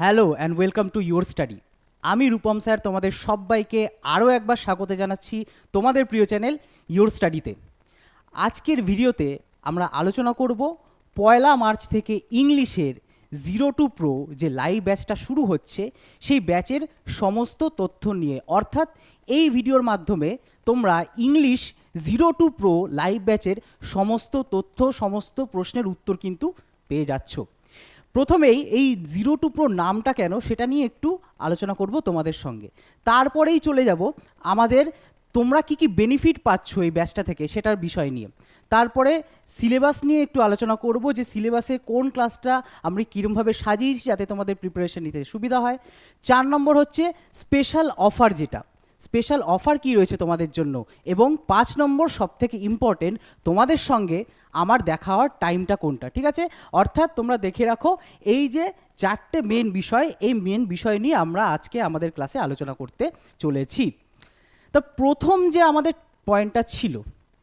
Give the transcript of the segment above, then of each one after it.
Hello and welcome to your study. আমি Rupam sir, তোমাদের সবাইকে আরও একবার স্বাগত জানাচ্ছি তোমাদের প্রিয় চ্যানেল ইউর স্টাডিতে। আজকের ভিডিওতে আমরা আলোচনা করব পয়লা মার্চ থেকে ইংলিশের জিরো টু প্রো যে লাইভ ব্যাচটা শুরু হচ্ছে, সেই ব্যাচের সমস্ত তথ্য নিয়ে। অর্থাৎ এই ভিডিওর মাধ্যমে তোমরা English zero to pro live ব্যাচের সমস্ত তথ্য, সমস্ত প্রশ্নের উত্তর কিন্তু পেয়ে যাচ্ছ। প্রথমেই এই জিরো টু প্রো নামটা কেন সেটা নিয়ে একটু আলোচনা করব তোমাদের সঙ্গে। তারপরেই চলে যাব আমাদের তোমরা কি কি বেনিফিট পাচ্ছ এই ব্যাচটা থেকে সেটার বিষয় নিয়ে। তারপরে সিলেবাস নিয়ে একটু আলোচনা করব যে সিলেবাসে কোন ক্লাসটা আমরা কীরমভাবে সাজিয়েছি যাতে তোমাদের প্রিপারেশন নিতে সুবিধা হয়। চার নম্বর হচ্ছে স্পেশাল অফার যেটা। স্পেশাল অফার কি রয়েছে তোমাদের জন্য? এবং পাঁচ নম্বর সব থেকে ইম্পর্টেন্ট তোমাদের সঙ্গে আমার দেখা হওয়ার টাইমটা কোনটা, ঠিক আছে? অর্থাৎ তোমরা দেখে রাখো, এই যে চারটে মেন বিষয়, এই মেন বিষয় নিয়ে আমরা আজকে আমাদের ক্লাসে আলোচনা করতে চলেছি। তো প্রথম যে আমাদের পয়েন্টটা ছিল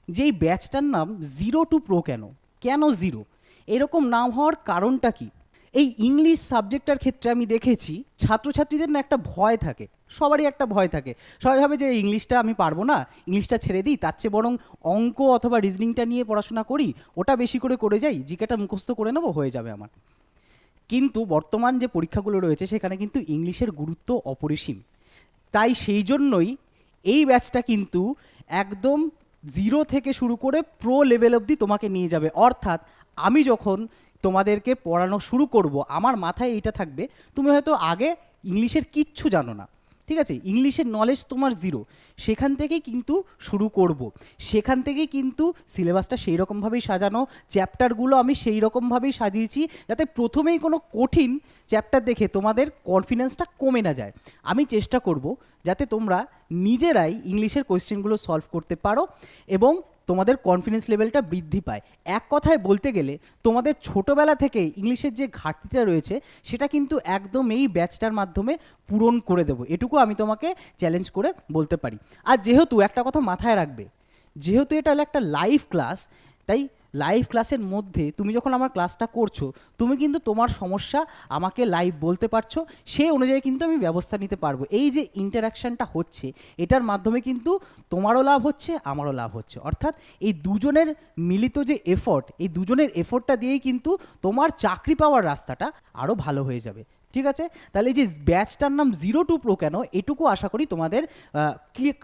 যে এই ব্যাচটার নাম জিরো টু প্রো কেন? কেন জিরো এরকম নাম হওয়ার কারণটা কি? এই ইংলিশ সাবজেক্টটার ক্ষেত্রে আমি দেখেছি, ছাত্রছাত্রীদের না একটা ভয় থাকে, সবারই একটা ভয় থাকে। সবাই ভাবে যে ইংলিশটা আমি পারব না ইংলিশটা ছেড়ে দিই, তার চেয়ে বরং অঙ্ক অথবা রিজনিংটা নিয়ে পড়াশোনা করি, ওটা বেশি করে করে যাই জিকেটা মুখস্থ করে নেব, হয়ে যাবে আমার। কিন্তু বর্তমান যে পরীক্ষাগুলো রয়েছে, সেখানে কিন্তু ইংলিশের গুরুত্ব অপরিসীম। তাই সেই জন্যই এই ব্যাচটা কিন্তু একদম জিরো থেকে শুরু করে প্রো লেভেল অবধি তোমাকে নিয়ে যাবে। অর্থাৎ আমি যখন তোমাদেরকে পড়ানো শুরু করব। আমার মাথায় এইটা থাকবে, তুমি হয়তো আগে ইংলিশের কিচ্ছু জানো না, ঠিক আছে? ইংলিশের নলেজ তোমার জিরো সেখান থেকেই কিন্তু শুরু করব। সেখান থেকেই কিন্তু সিলেবাসটা সেই রকমভাবেই সাজানো চ্যাপ্টারগুলো আমি সেই রকমভাবেই সাজিয়েছি, যাতে প্রথমেই কোনো কঠিন চ্যাপ্টার দেখে তোমাদের কনফিডেন্সটা কমে না যায়। আমি চেষ্টা করব যাতে তোমরা নিজেরাই ইংলিশের কোয়েশ্চেনগুলো সলভ করতে পারো এবং তোমাদের কনফিডেন্স লেভেলটা বৃদ্ধি পায়। এক কথায় বলতে গেলে, তোমাদের ছোটোবেলা থেকে ইংলিশের যে ঘাটতিটা রয়েছে, সেটা কিন্তু একদম এই ব্যাচটার মাধ্যমে পূরণ করে দেবো। এটুকু আমি তোমাকে চ্যালেঞ্জ করে বলতে পারি। আর যেহেতু একটা কথা মাথায় রাখবে, যেহেতু এটা হলো একটা লাইভ ক্লাস তাই লাইভ ক্লাসের মধ্যে তুমি যখন আমার ক্লাসটা করছ, তুমি কিন্তু তোমার সমস্যা আমাকে লাইভ বলতে পারছ, সেই অনুযায়ী কিন্তু আমি ব্যবস্থা নিতে পারব। এই যে ইন্টারাকশানটা হচ্ছে, এটার মাধ্যমে কিন্তু তোমারও লাভ হচ্ছে, আমারও লাভ হচ্ছে। অর্থাৎ এই দুজনের মিলিত যে এফর্ট এই দুজনের এফর্টটা দিয়েই কিন্তু তোমার চাকরি পাওয়ার রাস্তাটা আরও ভালো হয়ে যাবে। ঠিক আছে? তাহলে এই যে ব্যাচটার নাম জিরো টু প্রো কেন? এটুকু আশা করি তোমাদের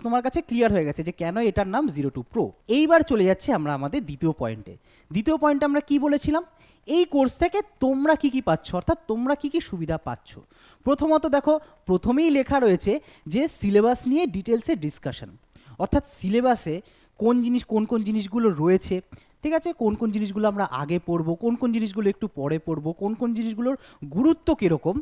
তোমার কাছে ক্লিয়ার হয়ে গেছে যে কেন এটার নাম জিরো টু প্রো। এইবার চলে যাচ্ছে আমরা আমাদের দ্বিতীয় পয়েন্টে। দ্বিতীয় পয়েন্টে আমরা কি বলেছিলাম? এই কোর্স থেকে তোমরা কি কি পাচ্ছ? অর্থাৎ তোমরা কি কি সুবিধা পাচ্ছ? প্রথমত দেখো, প্রথমেই লেখা রয়েছে যে সিলেবাস নিয়ে ডিটেলসে ডিসকাশন অর্থাৎ সিলেবাসে কোন জিনিস, কোন কোন জিনিসগুলো রয়েছে ঠিক আছে? কোন কোন জিনিসগুলো আমরা আগে পড়ব, কোন কোন জিনিসগুলো একটু পরে পড়ব, কোন কোন জিনিসগুলোর গুরুত্ব কীরকম,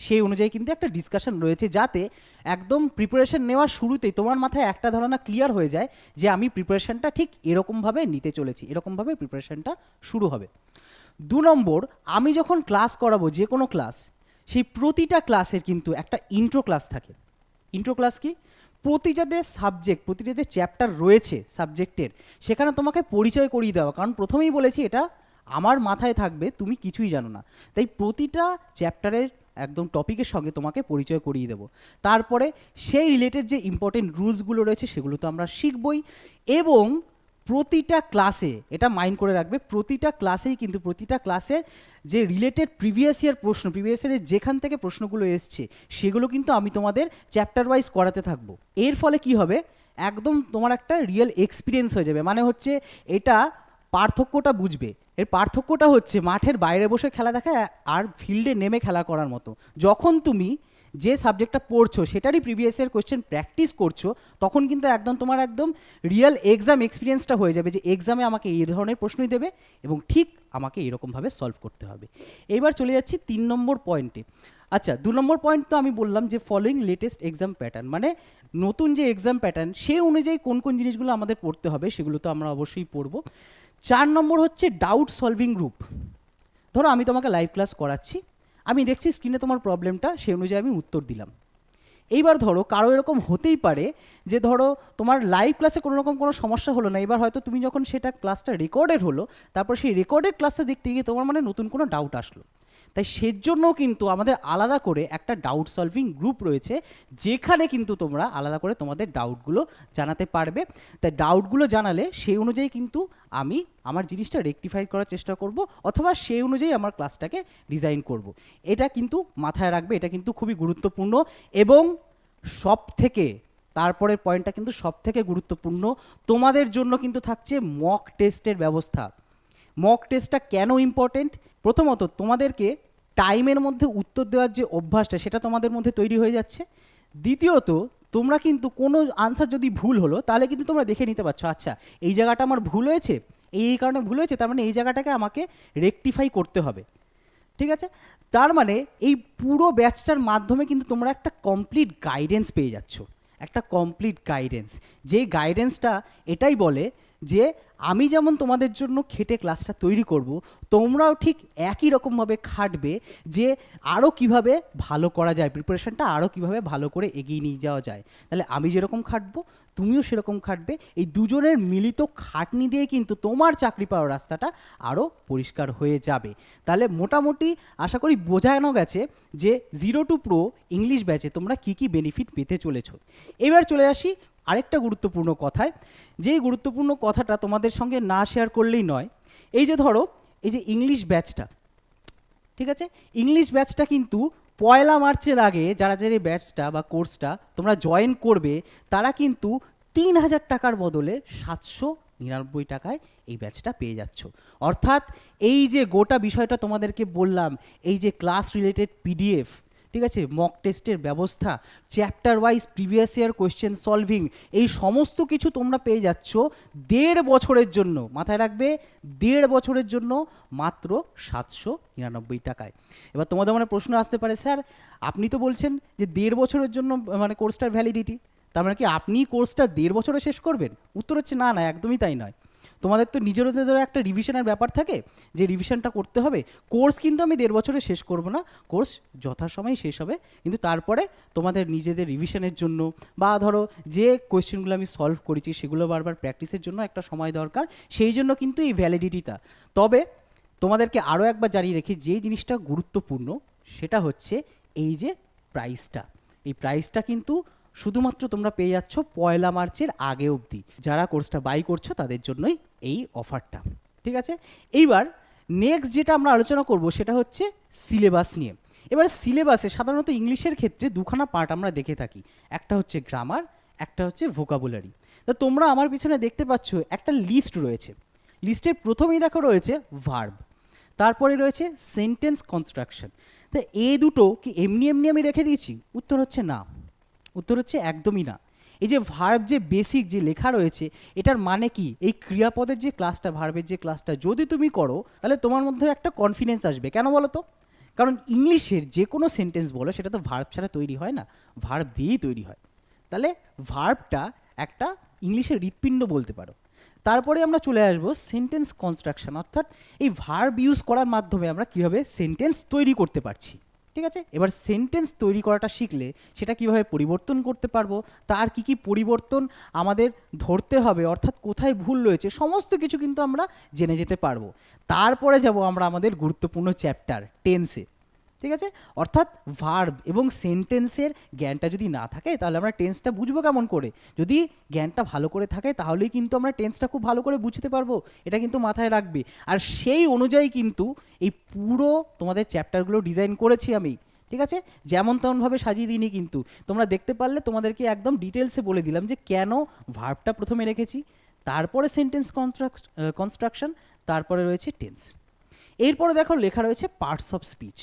সেই অনুযায়ী কিন্তু একটা ডিসকাশন রয়েছে যাতে একদম প্রিপারেশন নেওয়ার শুরুতেই তোমার মাথায় একটা ধারণা ক্লিয়ার হয়ে যায় যে আমি প্রিপারেশনটা ঠিক এরকমভাবে নিতে চলেছি, এরকমভাবে প্রিপারেশনটা শুরু হবে। দু নম্বর, আমি যখন ক্লাস করাবো, যে কোনো ক্লাস সেই প্রতিটা ক্লাসের কিন্তু একটা ইন্ট্রো ক্লাস থাকে। ইন্ট্রো ক্লাস কি? প্রতিটা যে সাবজেক্ট প্রতিটা যে চ্যাপ্টার রয়েছে সাবজেক্টের সেখানে তোমাকে পরিচয় করিয়ে দেওয়া। কারণ প্রথমেই বলেছি এটা আমার মাথায় থাকবে, তুমি কিছুই জানো না। তাই প্রতিটা চ্যাপ্টারের একদম টপিকের সঙ্গে তোমাকে পরিচয় করিয়ে দেবো। তারপরে সেই রিলেটেড যে ইম্পর্টেন্ট রুলসগুলো রয়েছে, সেগুলো তো আমরা শিখবই। এবং প্রতিটা ক্লাসে এটা মাইন্ড করে রাখবে, প্রতিটা ক্লাসেই কিন্তু প্রতিটা ক্লাসের যে রিলেটেড প্রিভিয়াস ইয়ার প্রশ্ন প্রিভিয়াস ইয়ারের যেখান থেকে প্রশ্নগুলো এসছে, সেগুলো কিন্তু আমি তোমাদের চ্যাপ্টার ওয়াইজ করাতে থাকব। এর ফলে কি হবে? একদম তোমার একটা রিয়েল এক্সপিরিয়েন্স হয়ে যাবে। মানে হচ্ছে, এটা পার্থক্যটা বুঝবে। এর পার্থক্যটা হচ্ছে, মাঠের বাইরে বসে খেলা দেখা আর ফিল্ডে নেমে খেলা করার মতো। যখন তুমি যে সাবজেক্টটা পড়ছো, সেটারই প্রিভিয়াস ইয়ার কোয়েশ্চেন প্র্যাকটিস করছ, তখন কিন্তু একদম তোমার একদম রিয়েল এক্সাম এক্সপিরিয়েন্সটা হয়ে যাবে যে এক্সামে আমাকে এই ধরনের প্রশ্নই দেবে এবং ঠিক আমাকে এরকমভাবে সলভ করতে হবে। এবার চলে যাচ্ছি তিন নম্বর পয়েন্টে আচ্ছা দু নম্বর পয়েন্ট তো আমি বললাম যে ফলোয়িং লেটেস্ট এক্সাম প্যাটার্ন মানে নতুন যে এক্সাম প্যাটার্ন সেই অনুযায়ী কোন কোন জিনিসগুলো আমাদের পড়তে হবে সেগুলো তো আমরা অবশ্যই পড়ব। চার নম্বর হচ্ছে ডাউট সলভিং গ্রুপ ধরো আমি তোমাকে লাইভ ক্লাস করাচ্ছি। আমি দেখছি স্ক্রিনে তোমার প্রবলেমটা সেই অনুযায়ী আমি উত্তর দিলাম। এইবার ধরো, কারও এরকম হতেই পারে যে ধরো, তোমার লাইভ ক্লাসে কোনো রকম কোনো সমস্যা হলো না। এবার হয়তো তুমি যখন সেটা ক্লাসটা রেকর্ডেড হলো, তারপর সেই রেকর্ডেড ক্লাসে দেখতে গিয়ে তোমার মানে নতুন কোনো ডাউট আসলো। তাই সেজন্য কিন্তু আমাদের আলাদা করে একটা ডাউট সলভিং গ্রুপ রয়েছে, যেখানে কিন্তু তোমরা আলাদা করে তোমাদের ডাউটগুলো জানাতে পারবে। তাই ডাউটগুলো জানালে সেই অনুযায়ী কিন্তু আমি আমার জিনিসটা রেকটিফাই করার চেষ্টা করব, অথবা সেই অনুযায়ী আমার ক্লাসটাকে ডিজাইন করব। এটা কিন্তু মাথায় রাখবে, এটা কিন্তু খুবই গুরুত্বপূর্ণ এবং সব থেকে তারপরের পয়েন্টটা কিন্তু সব থেকে গুরুত্বপূর্ণ। তোমাদের জন্য কিন্তু থাকছে মক টেস্টের ব্যবস্থা। মক টেস্টটা কেন ইম্পর্টেন্ট প্রথমত, তোমাদেরকে টাইমের মধ্যে উত্তর দেওয়ার যে অভ্যাসটা, সেটা তোমাদের মধ্যে তৈরি হয়ে যাচ্ছে। দ্বিতীয়ত, তোমরা কিন্তু কোনো আনসার যদি ভুল হলো, তাহলে কিন্তু তোমরা দেখে নিতে পারছ আচ্ছা এই জায়গাটা আমার ভুল হয়েছে, এই এই কারণে ভুল হয়েছে, তার মানে এই জায়গাটাকে আমাকে রেকটিফাই করতে হবে। ঠিক আছে? তার মানে এই পুরো ব্যাচটার মাধ্যমে কিন্তু তোমরা একটা কমপ্লিট গাইডেন্স পেয়ে যাচ্ছ। একটা কমপ্লিট গাইডেন্স যেই গাইডেন্সটা এটাই বলে যে আমি যেমন তোমাদের জন্য খেটে ক্লাসটা তৈরি করব, তোমরাও ঠিক একই রকমভাবে খাটবে যে আরও কীভাবে ভালো করা যায় প্রিপারেশনটা আরও কীভাবে ভালো করে এগিয়ে নিয়ে যাওয়া যায়। তাহলে আমি যেরকম খাটবো, তুমিও সেরকম খাটবে। এই দুজনের মিলিত খাটনি দিয়ে কিন্তু তোমার চাকরি পাওয়ার রাস্তাটা আরও পরিষ্কার হয়ে যাবে। তাহলে মোটামুটি আশা করি বোঝানো গেছে যে জিরো টু প্রো ইংলিশ ব্যাচে তোমরা কী কী বেনিফিট পেতে চলেছ। এবার চলে আসি আরেকটা গুরুত্বপূর্ণ কথায়, যেই গুরুত্বপূর্ণ কথাটা তোমাদের সঙ্গে না শেয়ার করলেই নয়, এই যে ধরো, এই যে ইংলিশ ব্যাচটা ঠিক আছে? ইংলিশ ব্যাচটা কিন্তু পয়লা মার্চের আগে যারা যারা এই ব্যাচটা বা কোর্সটা তোমরা জয়েন করবে, তারা কিন্তু তিন হাজার টাকার বদলে সাতশো নিরানব্বই টাকায় এই ব্যাচটা পেয়ে যাচ্ছ। অর্থাৎ এই যে গোটা বিষয়টা তোমাদেরকে বললাম, এই যে ক্লাস রিলেটেড পিডিএফ ঠিক আছে? মক টেস্টের ব্যবস্থা chapter wise previous year question solving এই সমস্ত কিছু তোমরা পেয়ে যাচ্ছ দেড় বছরের জন্য। মাথায় রাখবে, দেড় বছরের জন্য মাত্র সাতশো নিরানব্বই টাকায়। এবার তোমাদের মনে প্রশ্ন আসতে পারে, স্যার, আপনি তো বলছেন যে দেড় বছরের জন্য মানে কোর্সটার ভ্যালিডিটি তার মানে কি আপনি কোর্সটা দেড় বছরে শেষ করবেন? উত্তর হচ্ছে, না না, একদমই তাই নয়। তোমাদের তো নিজেদের একটা রিভিশনের ব্যাপার থাকে, যে রিভিশনটা করতে হবে। কোর্স কিন্তু আমি দেড় বছরে শেষ করব না। কোর্স যথাসময়ে শেষ হবে। কিন্তু তারপরে তোমাদের নিজেদের রিভিশনের জন্য বা ধরো যে কোয়েশ্চেনগুলো আমি সলভ করেছি, সেগুলো বারবার প্র্যাকটিসের জন্য একটা সময় দরকার। সেই জন্য কিন্তু এই ভ্যালিডিটিটা তবে তোমাদেরকে আরও একবার জানিয়ে রেখে যে জিনিসটা গুরুত্বপূর্ণ, সেটা হচ্ছে এই যে প্রাইসটা এই প্রাইসটা কিন্তু শুধুমাত্র তোমরা পেয়ে যাচ্ছ পয়লা মার্চের আগে অবধি। যারা কোর্সটা বাই করছ, তাদের জন্যই এই অফারটা। ঠিক আছে? এইবার নেক্সট যেটা আমরা আলোচনা করব, সেটা হচ্ছে সিলেবাস নিয়ে। এবার সিলেবাসে সাধারণত ইংলিশের ক্ষেত্রে দুখানা পার্ট আমরা দেখে থাকি। একটা হচ্ছে গ্রামার একটা হচ্ছে ভোকাবুলারি তা তোমরা আমার পিছনে দেখতে পাচ্ছ, একটা লিস্ট রয়েছে। লিস্টের প্রথমেই দেখো রয়েছে ভার্ব তারপরে রয়েছে সেন্টেন্স কনস্ট্রাকশন তা এই দুটো কি এমনি এমনি আমি রেখে দিয়েছি? উত্তর হচ্ছে না। উত্তর হচ্ছে একদমই না। এই যে ভার্ব যে বেসিক যে লেখা রয়েছে, এটার মানে কি? এই ক্রিয়াপদের যে ক্লাসটা ভার্বের যে ক্লাসটা যদি তুমি করো, তাহলে তোমার মধ্যে একটা কনফিডেন্স আসবে। কেন বলো তো? কারণ ইংলিশের যে কোনো সেন্টেন্স বলো, সেটা তো ভার্ব ছাড়া তৈরি হয় না। ভার্ব দিয়েই তৈরি হয়। তাহলে ভার্বটা একটা ইংলিশের হৃৎপিণ্ড বলতে পারো। তারপরে আমরা চলে আসব সেন্টেন্স কনস্ট্রাকশন অর্থাৎ এই ভার্ব ইউজ করার মাধ্যমে আমরা কীভাবে সেন্টেন্স তৈরি করতে পারছি? ঠিক আছে? এবার সেন্টেন্স তৈরি করাটা শিখলে সেটা কীভাবে পরিবর্তন করতে পারব, তার কি কি পরিবর্তন আমাদের ধরতে হবে, অর্থাৎ কোথায় ভুল রয়েছে, সমস্ত কিছু কিন্তু আমরা জেনে যেতে পারব। তারপরে যাব আমরা আমাদের গুরুত্বপূর্ণ চ্যাপ্টার টেন্সে ঠিক আছে? অর্থাৎ ভার্ব এবং সেন্টেন্সের জ্ঞানটা যদি না থাকে, তাহলে আমরা টেন্সটা বুঝব কেমন করে? যদি জ্ঞানটা ভালো করে থাকে, তাহলেই কিন্তু আমরা টেন্সটা খুব ভালো করে বুঝতে পারব। এটা কিন্তু মাথায় রাখবে। আর সেই অনুযায়ী কিন্তু এই পুরো তোমাদের চ্যাপ্টারগুলো ডিজাইন করেছি আমি, ঠিক আছে? যেমন তেমনভাবে সাজিয়ে দিইনি কিন্তু। তোমরা দেখতে পারলে তোমাদেরকে একদম ডিটেলসে বলে দিলাম যে কেন ভার্বটা প্রথমে রেখেছি, তারপরে সেন্টেন্স কনস্ট্রাকশন তারপরে রয়েছে টেন্স এরপরে দেখো লেখা রয়েছে parts of speech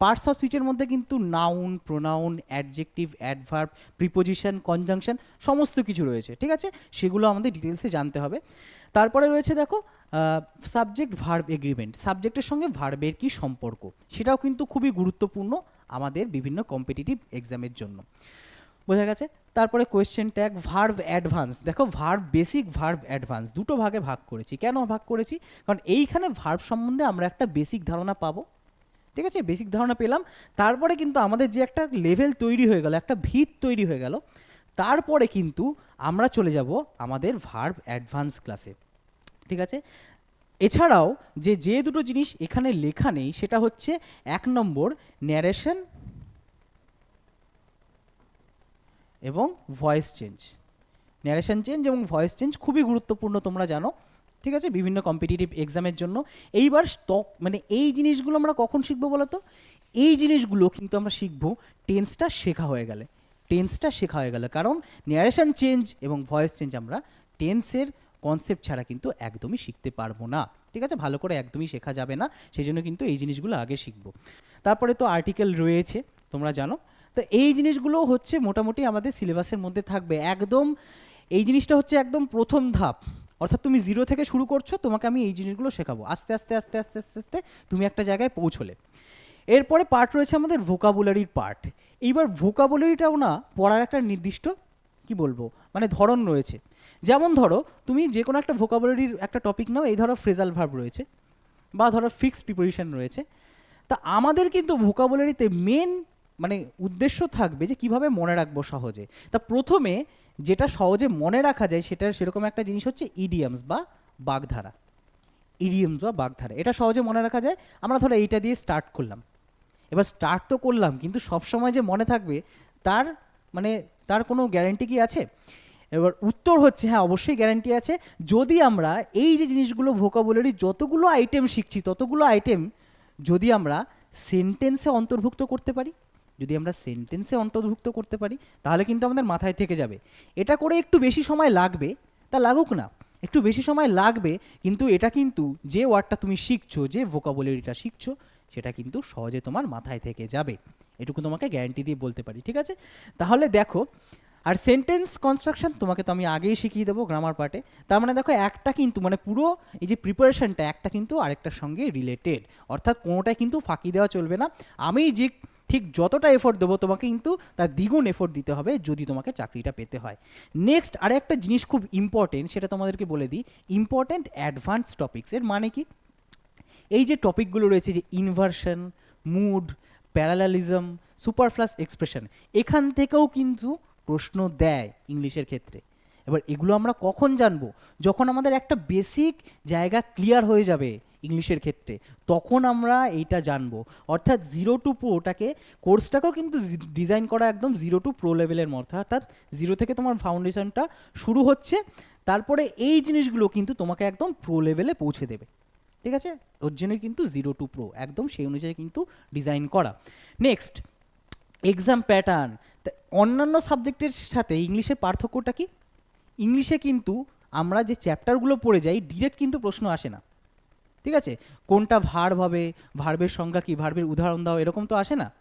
parts of স্পিচের মধ্যে কিন্তু noun pronoun adjective adverb preposition conjunction সমস্ত কিছু রয়েছে, ঠিক আছে? সেগুলো আমাদের ডিটেলসে জানতে হবে। তারপরে রয়েছে দেখো সাবজেক্ট ভার্ব এগ্রিমেন্ট সাবজেক্টের সঙ্গে ভার্বের কি সম্পর্ক? সেটাও কিন্তু খুবই গুরুত্বপূর্ণ আমাদের বিভিন্ন কম্পিটিটিভ এক্সামের জন্য। বোঝা গেছে? তারপরে কোয়েশ্চেন ট্যাগ ভার্ব অ্যাডভান্স দেখো ভার্ব বেসিক ভার্ব অ্যাডভান্স দুটো ভাগে ভাগ করেছি। কেন ভাগ করেছি? কারণ এইখানে ভার্ব সম্বন্ধে আমরা একটা বেসিক ধারণা পাবো। ঠিক আছে? বেসিক ধারণা পেলাম। তারপরে কিন্তু আমাদের যে একটা লেভেল তৈরি হয়ে গেল, একটা ভিত তৈরি হয়ে গেল, তারপরে কিন্তু আমরা চলে যাব আমাদের ভার্ব অ্যাডভান্স ক্লাসে ঠিক আছে? এছাড়াও যে যে দুটো জিনিস এখানে লেখা নেই, সেটা হচ্ছে এক নম্বর ন্যারেশন এবং ভয়েস চেঞ্জ ন্যারেশন চেঞ্জ এবং ভয়েস চেঞ্জ খুবই গুরুত্বপূর্ণ তোমরা জানো। ঠিক আছে? বিভিন্ন কম্পিটিটিভ এক্সামের জন্য। এইবার স্টক মানে এই জিনিসগুলো আমরা কখন শিখব বলো তো? এই জিনিসগুলো কিন্তু আমরা শিখব টেন্সটা শেখা হয়ে গেলে। টেন্সটা শেখা হয়ে গেলে। কারণ ন্যারেশন চেঞ্জ এবং ভয়েস চেঞ্জ আমরা টেন্সের কনসেপ্ট ছাড়া কিন্তু একদমই শিখতে পারব না। ঠিক আছে? ভালো করে একদমই শেখা যাবে না। সেই জন্য কিন্তু এই জিনিসগুলো আগে শিখব। তারপরে তো আর্টিকেল রয়েছে, তোমরা জানো। তো এই জিনিসগুলো হচ্ছে মোটামুটি আমাদের সিলেবাসের মধ্যে থাকবে। একদম, এই জিনিসটা হচ্ছে একদম প্রথম ধাপ। অর্থাৎ তুমি জিরো থেকে শুরু করছ, তোমাকে আমি এই জিনিসগুলো শেখাবো। আস্তে আস্তে আস্তে আস্তে আস্তে আস্তে তুমি একটা জায়গায় পৌঁছলে। এরপরে পার্ট রয়েছে আমাদের ভোকাবুলারির পার্ট এইবার ভোকাবুলারিটাও না পড়ার একটা নির্দিষ্ট, কি বলব মানে ধরন রয়েছে। যেমন ধরো, তুমি যে কোনো একটা ভোকাবুলারির একটা টপিক নাও, এই ধরো ফ্রেজাল ভার্ব রয়েছে বা ধরো ফিক্সড প্রিপারেশন রয়েছে। তা আমাদের কিন্তু ভোকাবুলারিতে মেন মানে উদ্দেশ্য থাকবে যে কীভাবে মনে রাখব সহজে। তা প্রথমে যেটা সহজে মনে রাখা যায় সেটার সেরকম একটা জিনিস হচ্ছে ইডিয়ামস বা বাগধারা। ইডিয়ামস বা বাগধারা। এটা সহজে মনে রাখা যায়। আমরা ধরো এইটা দিয়ে স্টার্ট করলাম। এবার স্টার্ট তো করলাম, কিন্তু সব সময় যে মনে থাকবে তার মানে তার কোনো গ্যারেন্টি কি আছে? এবার উত্তর হচ্ছে হ্যাঁ অবশ্যই গ্যারান্টি আছে। যদি আমরা এই যে জিনিসগুলো ভোকাবুলারি যতগুলো আইটেম শিখছি, ততগুলো আইটেম যদি আমরা সেন্টেন্সে অন্তর্ভুক্ত করতে পারি যদি আমরা সেন্টেন্সে অন্তর্ভুক্ত করতে পারি, তাহলে কিন্তু আমাদের মাথায় থেকে যাবে। এটা করে একটু বেশি সময় লাগবে, তা লাগুক না। একটু বেশি সময় লাগবে, কিন্তু এটা কিন্তু যে ওয়ার্ডটা তুমি শিখছো, যে ভোকাবুলারিটা শিখছো, সেটা কিন্তু সহজে তোমার মাথায় থেকে যাবে। এটুকু তোমাকে গ্যারান্টি দিয়ে বলতে পারি, ঠিক আছে? তাহলে দেখো, আর সেন্টেন্স কনস্ট্রাকশন তোমাকে তো আমি আগেই শিখিয়ে দেবো গ্রামার পার্টে তার মানে দেখো, একটা কিন্তু মানে পুরো এই যে প্রিপারেশনটা একটা কিন্তু আরেকটার সঙ্গে রিলেটেড অর্থাৎ কোনোটাই কিন্তু ফাঁকি দেওয়া চলবে না। আমি যে ঠিক যতটা এফোর্ট দেবো তোমাকে কিন্তু তার দ্বিগুণ এফোর্ট দিতে হবে যদি তোমাকে চাকরিটা পেতে হয়। নেক্সট আরেকটা জিনিস খুব ইম্পর্টেন্ট সেটা তোমাদেরকে বলে দিই। ইম্পর্টেন্ট অ্যাডভান্স টপিক্স এর মানে কি? এই যে টপিকগুলো রয়েছে যে inversion mood parallelism superfluous expression এখান থেকেও কিন্তু প্রশ্ন দেয় ইংলিশের ক্ষেত্রে। এবার এগুলো আমরা কখন জানব? যখন আমাদের একটা বেসিক জায়গা ক্লিয়ার হয়ে যাবে ইংলিশের ক্ষেত্রে। তখন আমরা এইটা জানব। অর্থাৎ জিরো টু প্রোটাকে কোর্সটাকেও কিন্তু ডিজাইন করা একদম জিরো টু প্রো লেভেলের মধ্যে। অর্থাৎ জিরো থেকে তোমার ফাউন্ডেশনটা শুরু হচ্ছে, তারপরে এই জিনিসগুলো কিন্তু তোমাকে একদম প্রো লেভেলে পৌঁছে দেবে। ঠিক আছে? ওর জন্যই কিন্তু জিরো টু প্রো একদম সেই অনুযায়ী কিন্তু ডিজাইন করা। নেক্সট এক্সাম প্যাটার্ন অন্যান্য সাবজেক্টের সাথে ইংলিশের পার্থক্যটা কি? ইংলিশে কিন্তু আমরা যে চ্যাপ্টারগুলো পড়ে যাই ডিরেক্ট কিন্তু প্রশ্ন আসে না। ঠিক আছে? কোনটা ভার্ব হবে? ভার্বের সংজ্ঞা কি? ভার্বের উদাহরণ দাও, এরকম তো আসে না।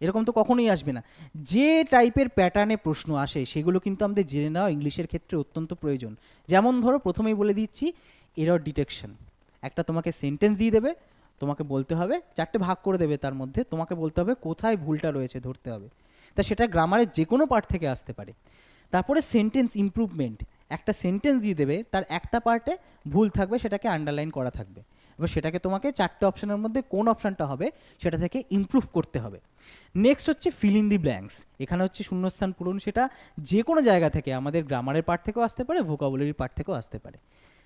এরকম তো কখনোই আসবে না। যে টাইপের প্যাটার্নে প্রশ্ন আসে, সেগুলো কিন্তু আমাদের জেনে নেওয়া ইংলিশের ক্ষেত্রে অত্যন্ত প্রয়োজন। যেমন ধরো, প্রথমেই বলে দিচ্ছি এরর ডিটেকশন একটা তোমাকে সেন্টেন্স দিয়ে দেবে, তোমাকে বলতে হবে, চারটে ভাগ করে দেবে তার মধ্যে, তোমাকে বলতে হবে কোথায় ভুলটা রয়েছে ধরতে হবে। তা সেটা গ্রামারের যে কোনো পার্ট থেকে আসতে পারে। তারপরে সেন্টেন্স ইমপ্রুভমেন্ট একটা সেন্টেন্স দিয়ে দেবে, তার একটা পার্টে ভুল থাকবে, সেটাকে আন্ডারলাইন করা থাকবে। এবার সেটাকে তোমাকে চারটে অপশানের মধ্যে কোন অপশানটা হবে সেটা থেকে ইমপ্রুভ করতে হবে। নেক্সট হচ্ছে ফিল ইন দি ব্ল্যাঙ্কস এখানে হচ্ছে শূন্যস্থান পূরণ সেটা যে কোনো জায়গা থেকে, আমাদের গ্রামারের পার্ট থেকেও আসতে পারে ভোকাবুলারির পার্ট থেকেও আসতে পারে।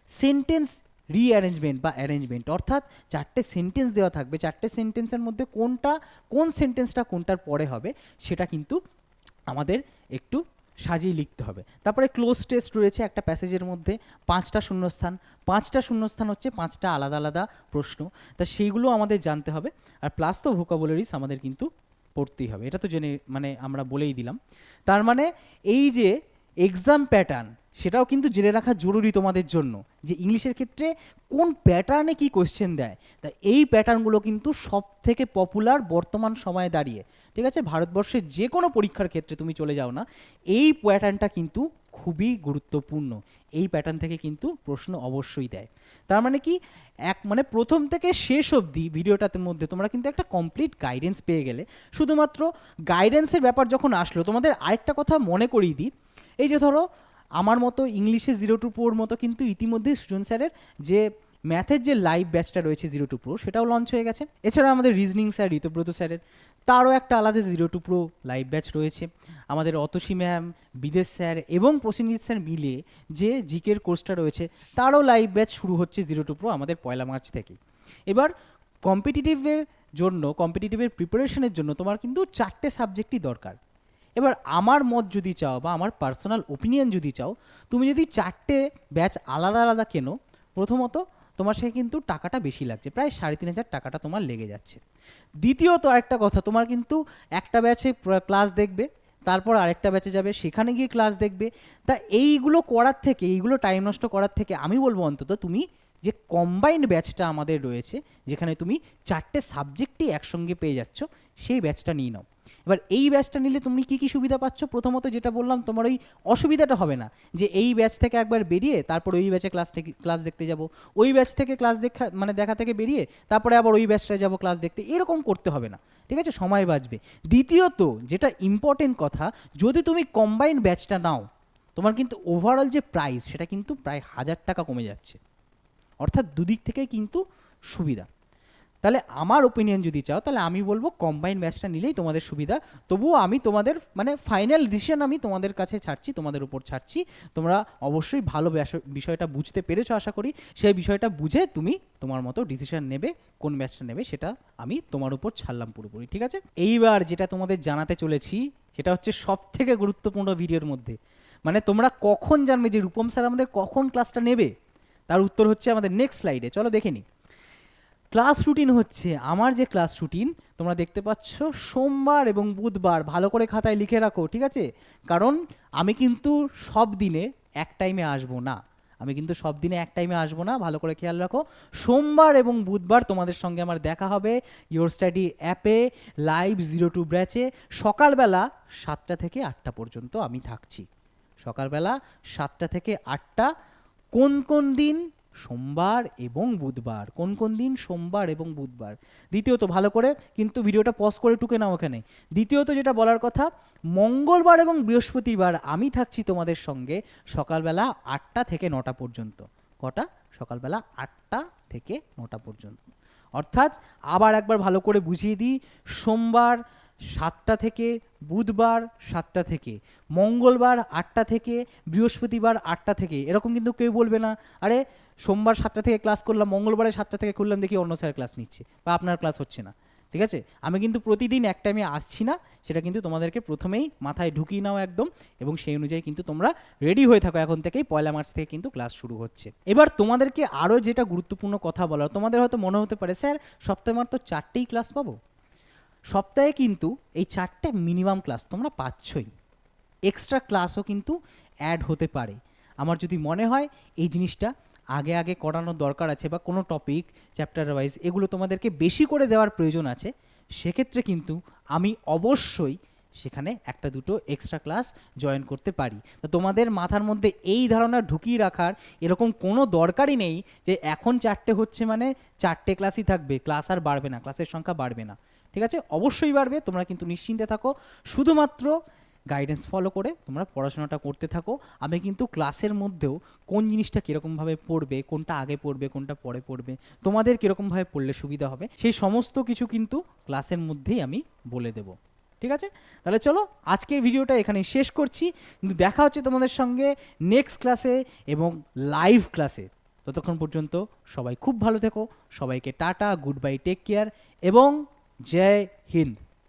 সেন্টেন্স রিঅ্যারেঞ্জমেন্ট বা অ্যারেঞ্জমেন্ট অর্থাৎ চারটে সেন্টেন্স দেওয়া থাকবে। চারটে সেন্টেন্সের মধ্যে কোনটা, কোন সেন্টেন্সটা কোনটার পরে হবে, সেটা কিন্তু আমাদের একটু সাজিয়ে লিখতে হবে। তারপরে ক্লোজ টেস্ট রয়েছে একটা প্যাসেজের মধ্যে, পাঁচটা শূন্যস্থান। পাঁচটা শূন্যস্থান হচ্ছে পাঁচটা আলাদা আলাদা প্রশ্ন। তা সেইগুলো আমাদের জানতে হবে। আর প্লাস তো ভোকাবুলারিস আমাদের কিন্তু পড়তেই হবে। এটা তো জেনে মানে আমরা বলেই দিলাম। তার মানে এই যে এক্সাম প্যাটার্ন সেটাও কিন্তু জেনে রাখা জরুরি তোমাদের জন্য যে ইংলিশের ক্ষেত্রে কোন প্যাটার্নে কি কোয়েশ্চেন দেয়। তা এই প্যাটার্নগুলো কিন্তু সব থেকে পপুলার বর্তমান সময়ে দাঁড়িয়ে। ঠিক আছে? ভারতবর্ষের যে কোনো পরীক্ষার ক্ষেত্রে তুমি চলে যাও না, এই প্যাটার্নটা কিন্তু খুবই গুরুত্বপূর্ণ। এই প্যাটার্ন থেকে কিন্তু প্রশ্ন অবশ্যই দেয়। তার মানে কি? এক মানে প্রথম থেকে শেষ অবধি ভিডিওটার মধ্যে তোমরা কিন্তু একটা কমপ্লিট গাইডেন্স পেয়ে গেলে। শুধুমাত্র গাইডেন্সের ব্যাপার যখন আসলো, তোমাদের আরেকটা কথা মনে করিয়ে দিই। এই যে ধরো আমার মতো ইংলিশে জিরো টু ফোর মতো কিন্তু ইতিমধ্যে সুজন স্যারের যে ম্যাথের যে লাইভ ব্যাচটা রয়েছে জিরো টু প্রো, সেটাও লঞ্চ হয়ে গেছে। এছাড়া আমাদের রিজনিং স্যার, ঋতব্রত স্যারের, তারও একটা আলাদা zero to pro live batch রয়েছে। আমাদের অতসী ম্যাম, বিদেশ স্যার এবং প্রসেনজিৎ স্যার মিলে যে জিকের কোর্সটা রয়েছে, তারও লাইভ ব্যাচ শুরু হচ্ছে জিরো টু প্রো আমাদের পয়লা মার্চ থেকে এবার কম্পিটিটিভের জন্য কম্পিটিটিভের প্রিপারেশনের জন্য তোমার কিন্তু চারটে সাবজেক্টই দরকার। এবার আমার মত যদি চাও বা আমার পার্সোনাল ওপিনিয়ন যদি চাও, তুমি যদি চারটে ব্যাচ আলাদা আলাদা কেনো, প্রথমত তোমার সে কিন্তু টাকাটা বেশি লাগছে, প্রায় সাড়ে তিন হাজার টাকাটা তোমার লেগে যাচ্ছে। দ্বিতীয়ত আরেকটা কথা, তোমার কিন্তু একটা ব্যাচে ক্লাস দেখবে, তারপর আরেকটা ব্যাচে যাবে, সেখানে গিয়ে ক্লাস দেখবে। তা এইগুলো করার থেকে, এইগুলো টাইম নষ্ট করার থেকে আমি বলব অন্তত তুমি যে কম্বাইন্ড ব্যাচটা আমাদের রয়েছে, যেখানে তুমি চারটে সাবজেক্টই একসঙ্গে পেয়ে যাচ্ছ, সেই ব্যাচটা নিয়ে নাও। এবার এই ব্যাচটা নিলে তুমি কি কি সুবিধা পাচ্ছ? প্রথমত যেটা বললাম, তোমার ওই অসুবিধাটা হবে না, যে এই ব্যাচ থেকে একবার বেরিয়ে তারপর ওই ব্যাচে ক্লাস থেকে ক্লাস দেখতে যাব। ওই ব্যাচ থেকে ক্লাস দেখা মানে দেখা থেকে বেরিয়ে তারপরে আবার ওই ব্যাচটায় যাব ক্লাস দেখতে। এরকম করতে হবে না, ঠিক আছে? সময় বাঁচবে। দ্বিতীয়ত, যেটা ইম্পর্টেন্ট কথা, যদি তুমি কম্বাইন্ড ব্যাচটা নাও, তোমার কিন্তু ওভারঅল যে প্রাইস সেটা কিন্তু প্রায় হাজার টাকা কমে যাচ্ছে। অর্থাৎ দুদিক থেকে কিন্তু সুবিধা। তাহলে আমার ওপিনিয়ন যদি চাও, তাহলে আমি বলব কম্বাইন ব্যাচটা নিলেই তোমাদের সুবিধা। তবুও আমি তোমাদের মানে ফাইনাল ডিসিশন আমি তোমাদের কাছে ছাড়ছি, তোমাদের উপর ছাড়ছি। তোমরা অবশ্যই ভালো বিষয়টা বুঝতে পেরেছ আশা করি। সেই বিষয়টা বুঝে তুমি তোমার মতো ডিসিশন নেবে, কোন ব্যাচটা নেবে সেটা আমি তোমার উপর ছাড়লাম পুরোপুরি, ঠিক আছে? এইবার যেটা তোমাদের জানাতে চলেছি, সেটা হচ্ছে সব থেকে গুরুত্বপূর্ণ ভিডিওর মধ্যে। মানে তোমরা কখন জানবে যে রূপম স্যার আমাদের কখন ক্লাসটা নেবে? তার উত্তর হচ্ছে আমাদের নেক্সট স্লাইডে চলো দেখে নিই ক্লাস রুটিন হচ্ছে, আমার যে ক্লাস রুটিন, তোমরা দেখতে পাচ্ছ সোমবার এবং বুধবার, ভালো করে খাতায় লিখে রাখো, ঠিক আছে? কারণ আমি কিন্তু সব দিনে এক টাইমে আসব না। আমি কিন্তু সব দিনে এক টাইমে আসব না, ভালো করে খেয়াল রাখো। সোমবার এবং বুধবার তোমাদের সঙ্গে আমার দেখা হবে ইয়োর স্টাডি অ্যাপে লাইভ জিরো টু ব্র্যাচে সকালবেলা সাতটা থেকে আটটা পর্যন্ত আমি থাকছি। সকালবেলা সাতটা থেকে আটটা, কোন কোন দিন সোমবার এবং বুধবার। কোন কোন দিন? সোমবার এবং বুধবার। দ্বিতীয়ত ভালো করে কিন্তু ভিডিওটা পজ করে টুকে নাও ওখানে দ্বিতীয়ত যেটা বলার কথা, মঙ্গলবার এবং বৃহস্পতিবার আমি থাকছি তোমাদের সঙ্গে সকালবেলা আটটা থেকে নটা পর্যন্ত। কটা? সকালবেলা আটটা থেকে নটা পর্যন্ত। অর্থাৎ আবার একবার ভালো করে বুঝিয়ে দিই, সোমবার সাতটা থেকে বুধবার সাতটা থেকে, মঙ্গলবার আটটা থেকে, বৃহস্পতিবার আটটা থেকে, এরকম কিন্তু কেউ বলবে না, আরে সোমবার সাতটা থেকে ক্লাস করলাম, মঙ্গলবারে সাতটা থেকে করলাম, দেখি অন্য স্যার ক্লাস নিচ্ছে বা আপনার ক্লাস হচ্ছে না, ঠিক আছে? আমি কিন্তু প্রতিদিন এক টাইমে আসছি না, সেটা কিন্তু তোমাদেরকে প্রথমেই মাথায় ঢুকিয়ে নাও একদম, এবং সেই অনুযায়ী কিন্তু তোমরা রেডি হয়ে থাকো, এখন থেকেই পয়লা মার্চ থেকে কিন্তু ক্লাস শুরু হচ্ছে। এবার তোমাদেরকে আরও যেটা গুরুত্বপূর্ণ কথা বলার, তোমাদের হয়তো মনে হতে পারে, স্যার, সপ্তাহে মাত্র চারটেই ক্লাস পাবো? সপ্তাহে কিন্তু এই চারটে মিনিমাম ক্লাস তোমরা পাচ্ছই। এক্সট্রা ক্লাসও কিন্তু অ্যাড হতে পারে। আমার যদি মনে হয় এই জিনিসটা আগে আগে করানোর দরকার আছে বা কোনো টপিক চ্যাপ্টার ওয়াইজ এগুলো তোমাদেরকে বেশি করে দেওয়ার প্রয়োজন আছে, সেক্ষেত্রে কিন্তু আমি অবশ্যই সেখানে একটা দুটো এক্সট্রা ক্লাস জয়েন করতে পারি। তো তোমাদের মাথার মধ্যে এই ধারণা ঢুকিয়ে রাখার এরকম কোনো দরকারই নেই যে এখন চারটে হচ্ছে মানে চারটে ক্লাসই থাকবে ক্লাস আর বাড়বে না ক্লাসের সংখ্যা বাড়বে না। ঠিক আছে? অবশ্যই বাড়বে, তোমরা কিন্তু নিশ্চিন্তে থাকো। শুধুমাত্র গাইডেন্স ফলো করে তোমরা পড়াশোনাটা করতে থাকো। আমি কিন্তু ক্লাসের মধ্যেও কোন জিনিসটা কীরকমভাবে পড়বে, কোনটা আগে পড়বে, কোনটা পরে পড়বে, তোমাদের কীরকমভাবে পড়লে সুবিধা হবে, সেই সমস্ত কিছু কিন্তু ক্লাসের মধ্যেই আমি বলে দেবো। ঠিক আছে? তাহলে চলো, আজকের ভিডিওটা এখানেই শেষ করছি। কিন্তু দেখা হচ্ছে তোমাদের সঙ্গে নেক্সট ক্লাসে এবং লাইভ ক্লাসে ততক্ষণ পর্যন্ত সবাই খুব ভালো থেকো, সবাইকে tata good bye take care এবং जय हिंद।